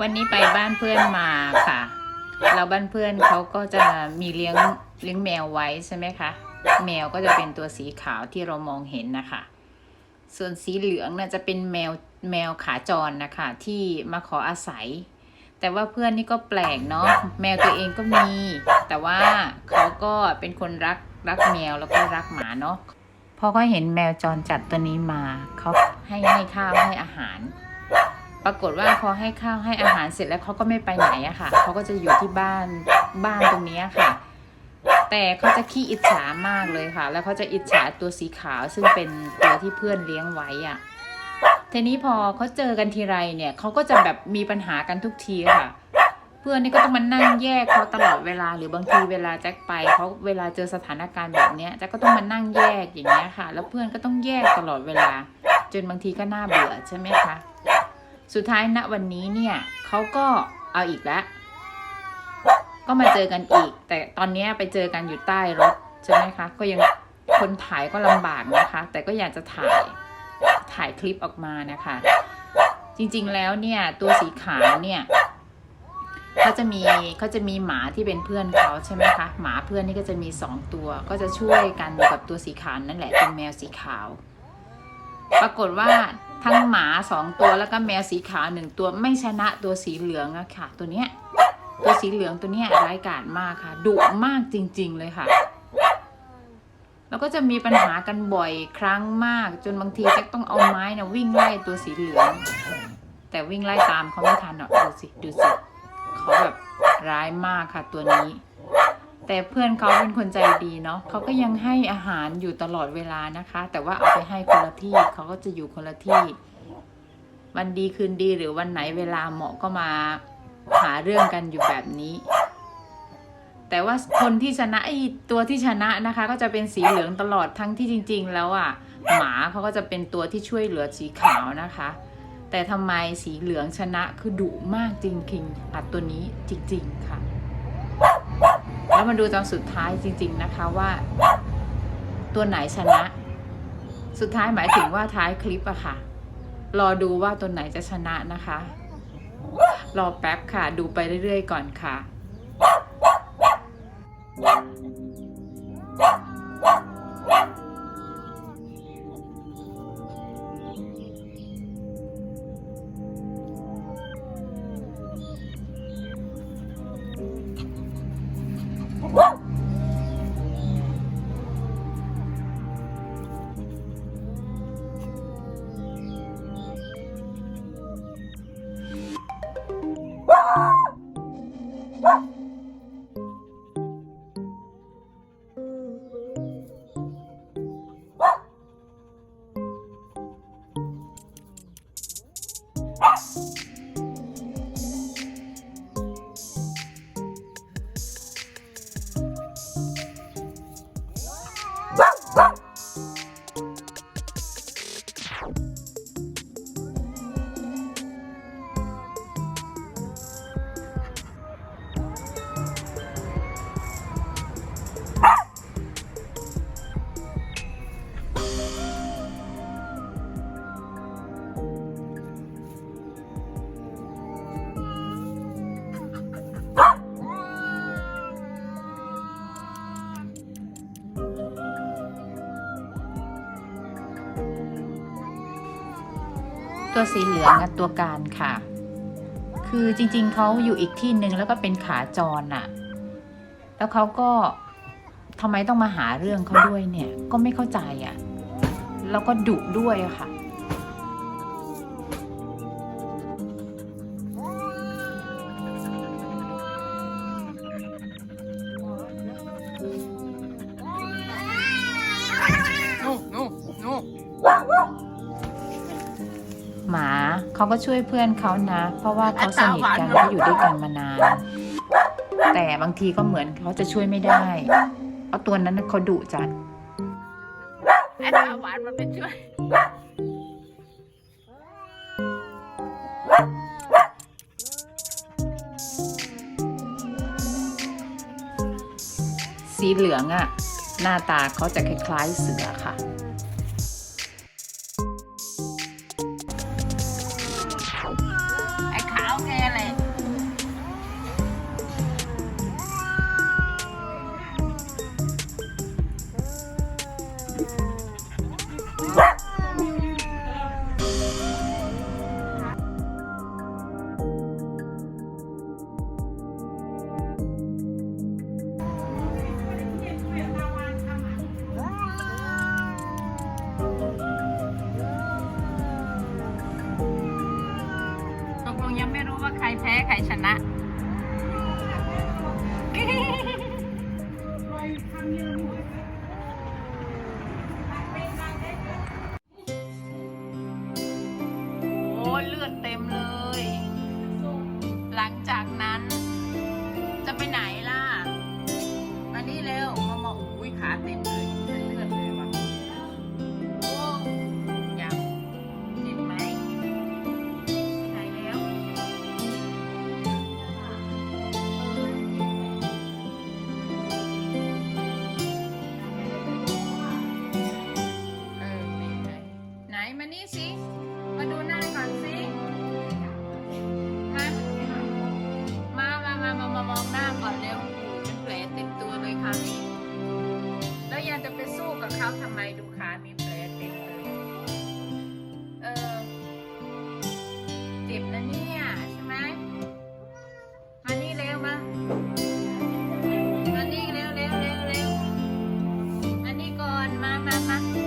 วันนี้ไปบ้านเพื่อนมาค่ะแล้วบ้านเพื่อนเขาก็จะมีเลี้ยงเลี้ยงแมวไว้ใช่ไหมคะ แมวก็จะเป็นตัวสีขาวที่เรามองเห็นนะคะ ส่วนสีเหลืองน่ะจะเป็นแมวแมวขาจรนะคะ ที่มาขออาศัย แต่ว่าเพื่อนนี่ก็แปลกเนาะแมวตัวเองก็มี แต่ว่าเขาก็เป็นคนรักรักแมวแล้วก็รักหมาเนาะพอเขาเห็นแมวจรจัดตัวนี้มาเขาให้ให้ข้าวให้อาหาร ปรากฏว่าพอให้ข้าวให้อาหารเสร็จแล้วเขาก็ไม่ไปไหนอะค่ะเขาก็จะอยู่ที่บ้านบ้านตรงนี้ค่ะ แต่เขาจะขี้อิจฉามากเลยค่ะ แล้วเขาจะอิจฉาตัวสีขาวซึ่งเป็นตัวที่เพื่อนเลี้ยงไว้อะทีนี้พอเขาเจอกันทีไรเนี่ยเขาก็จะแบบมีปัญหากันทุกทีค่ะ เพื่อนนี่ก็ต้องมานั่งแยกเขาตลอดเวลาหรือบางทีเวลาแจ็คไปเขาเวลาเจอสถานการณ์แบบเนี้ยแจ็คก็ต้องมานั่งแยกอย่างเงี้ยค่ะ แล้วเพื่อนก็ต้องแยกตลอดเวลา จนบางทีก็น่าเบื่อใช่ไหมคะ สุดท้ายณวันนี้เนี่ยเขาก็เอาอีกแล้วก็มาเจอกันอีก แต่ตอนนี้ไปเจอกันอยู่ใต้รถใช่ไหมคะ ก็ยังคนถ่ายก็ลำบากนะคะ แต่ก็อยากจะถ่ายถ่ายคลิปออกมานะคะ จริงๆแล้วเนี่ยตัวสีขาวเนี่ยเขาจะมีเขาจะมีหมาที่เป็นเพื่อนเขาใช่ไหมคะหมาเพื่อนนี่ก็จะมีสองตัว ก็จะช่วยกันกับตัวสีขาวนั่นแหละเป็นแมวสีขาว ปรากฏว่าทั้งหมาสองตัวแล้วก็แมวสีขาวหนึ่งตัวไม่ชนะตัวสีเหลืองอะค่ะ ตัวเนี้ยตัวสีเหลืองตัวเนี้ยร้ายกาจมากค่ะดุมากจริง ๆ เลยค่ะ แล้วก็จะมีปัญหากันบ่อยครั้งมาก จนบางทีแจ็คต้องเอาไม้นะวิ่งไล่ตัวสีเหลือง แต่วิ่งไล่ตามเขาไม่ทันหรอกดูสิดูสิเขาแบบร้ายมากค่ะตัวนี้ แต่เพื่อนเขาเป็นคนใจดีเนาะเขาก็ยังให้อาหารอยู่ตลอดเวลานะคะ แต่ว่าเอาไปให้คนละที่เขาก็จะอยู่คนละที่ วันดีคืนดีหรือวันไหนเวลาเหมาะก็มาหาเรื่องกันอยู่แบบนี้ แต่ว่าคนที่ชนะไอตัวที่ชนะนะคะ ก็จะเป็นสีเหลืองตลอดทั้งที่จริง ๆ แล้วอะ หมาเขาก็จะเป็นตัวที่ช่วยเหลือสีขาวนะคะ แต่ทำไมสีเหลืองชนะคือดุมากจริงๆอัดตัวนี้จริง ๆ ค่ะ แล้วมาดูตอนสุดท้ายจริง ๆนะคะว่า ตัวไหนชนะ สุดท้ายหมายถึงว่าท้ายคลิปอะค่ะ รอดูว่าตัวไหนจะชนะนะคะ รอแป๊บค่ะ ดูไปเรื่อยๆก่อนค่ะ Bye. ตัวสีเหลืองตัวการค่ะ คือจริง ๆเขาอยู่อีกที่หนึ่งแล้วก็เป็นขาจรน่ะ แล้วเขาก็ทำไมต้องมาหาเรื่องเขาด้วยเนี่ย ก็ไม่เข้าใจอะ่ะ แล้วก็ดุด้วยอะค่ะ เขาก็ช่วยเพื่อนเขานะ เพราะว่าเขาสนิทกันเขาอยู่ด้วยกันมานาน แต่บางทีก็เหมือนเขาจะช่วยไม่ได้เพราะตัวนั้นน่ะเขาดุจัดไอ้ตาหวานมันเป็นช่วยสีเหลืองอะ่ะ หน้าตาเขาจะคล้ายๆเสือค่ะไอ้ขาวแกแหละ่าใครแพ้ใครชนะ โอ้เลือดเต็มเลย มานี่สิ มาดูหน้าก่อนสิฮะมามามามามามองหน้าก่อนเร็วเป็นแผลเต็มตัวเลยค่ะนี่แล้วยังจะไปสู้กับเขาทำไมดูขามีแผลเต็มเลยเออเจ็บนะเนี่ยใช่ไหมมานี่เร็วมามานี่เร็วเร็วเร็วเร็วมานี่ก่อนมามามา